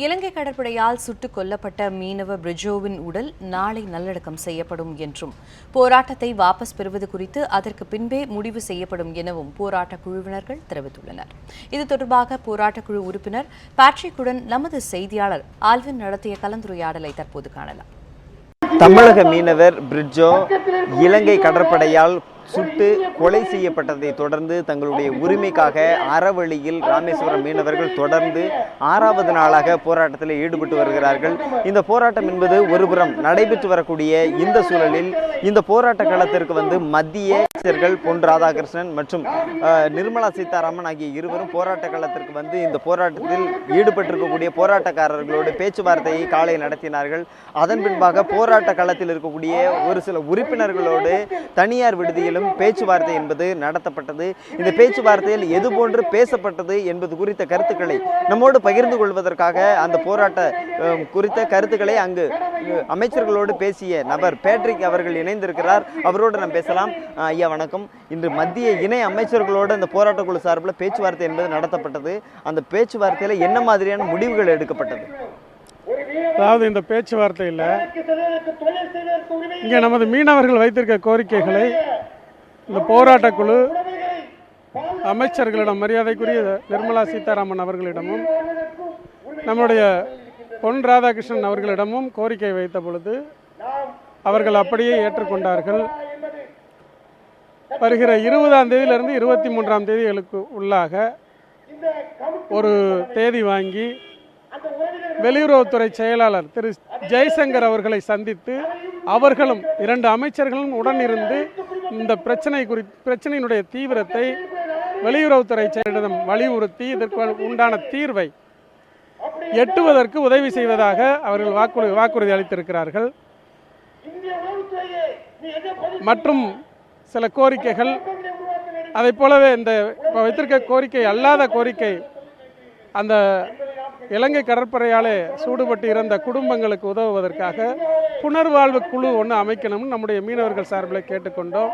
இலங்கை கடற்படையால் சுட்டுக் கொல்லப்பட்ட மீனவ பிரிஜோவின் உடல் நாளை நல்லடக்கம் செய்யப்படும் என்றும் போராட்டத்தை வாபஸ் பெறுவது குறித்து அதற்கு பின்பே முடிவு செய்யப்படும் எனவும் போராட்ட குழுவினர்கள் தெரிவித்துள்ளனர். இது தொடர்பாக போராட்டக்குழு உறுப்பினர் பேட்ரிக்குடன் நமது செய்தியாளர் ஆல்வின் நடத்திய கலந்துரையாடலை தற்போது காணலாம். தமிழக மீனவர் பிரிட்ஜோ இலங்கை கடற்படையால் சுட்டு கொலை செய்யப்பட்டதை தொடர்ந்து தங்களுடைய உரிமைக்காக அறவழியில் ராமேஸ்வரம் மீனவர்கள் தொடர்ந்து ஆறாவது நாளாக போராட்டத்தில் ஈடுபட்டு வருகிறார்கள். இந்த போராட்டம் என்பது ஒருபுறம் நடைபெற்று வரக்கூடிய இந்த சூழலில் இந்த போராட்ட களத்திற்கு வந்து மத்திய அமைச்சர்கள் பொன் ராதாகிருஷ்ணன் மற்றும் நிர்மலா சீதாராமன் ஆகிய இருவரும் போராட்ட களத்திற்கு வந்து இந்த போராட்டத்தில் ஈடுபட்டிருக்கக்கூடிய போராட்டக்காரர்களோடு பேச்சுவார்த்தையை காலை நடத்தினார்கள். அதன் பின்பாக போராட்ட களத்தில் இருக்கக்கூடிய ஒரு சில உறுப்பினர்களோடு தனியார் விடுதியிலும் பேச்சுவார்த்தை என்பது நடத்தப்பட்டது. இந்த பேச்சுவார்த்தையில் எது போன்று பேசப்பட்டது என்பது குறித்த கருத்துக்களை நம்மோடு பகிர்ந்து கொள்வதற்காக அந்த போராட்ட குறித்த கருத்துக்களை அங்கு அமைச்சர்களோடு பேசிய நபர் பேட்ரிக் அவர்கள் இணைந்திருக்கிறார். அவரோடு நாம் பேசலாம். ஐயா வணக்கம். இன்று மத்திய இணை அமைச்சர்களோடு இந்த போராட்ட குழு சார்பில் பேச்சுவார்த்தை என்பது நடத்தப்பட்டது. அந்த பேச்சுவார்த்தையில் என்ன மாதிரியான முடிவுகள் எடுக்கப்பட்டது? அதாவது இந்த பேச்சுவார்த்தையில் இங்கே நமது மீனவர்கள் வைத்திருக்க கோரிக்கைகளை இந்த போராட்டக் குழு அமைச்சர்களிடம் மரியாதைக்குரிய நிர்மலா சீதாராமன் அவர்களிடமும் நம்முடைய பொன் ராதாகிருஷ்ணன் அவர்களிடமும் கோரிக்கை வைத்த பொழுது அவர்கள் அப்படியே ஏற்றுக்கொண்டார்கள். வருகிற இருபதாம் தேதியிலிருந்து இருபத்தி மூன்றாம் தேதிகளுக்கு உள்ளாக ஒரு தேதி வாங்கி வெளியுறவுத்துறை செயலாளர் திரு ஜெய்சங்கர் அவர்களை சந்தித்து அவர்களும் இரண்டு அமைச்சர்களும் உடனிருந்து இந்த பிரச்சனை குறி பிரச்சனையினுடைய தீவிரத்தை வெளியுறவுத்துறை செயலிடம் வலியுறுத்தி இதற்கு உண்டான தீர்வை எட்டுவதற்கு உதவி செய்வதாக அவர்கள் வாக்குறுதி வாக்குறுதி அளித்திருக்கிறார்கள். மற்றும் சில கோரிக்கைகள். அதைப் போலவே இந்த இப்போ வைத்திருக்க கோரிக்கை அல்லாத கோரிக்கை அந்த இலங்கை கடற்படையாலே சூடுபட்டு இறந்த குடும்பங்களுக்கு உதவுவதற்காக புனர்வாழ்வு குழு ஒன்று அமைக்கணும்னு நம்முடைய மீனவர்கள் சார்பில் கேட்டுக்கொண்டோம்.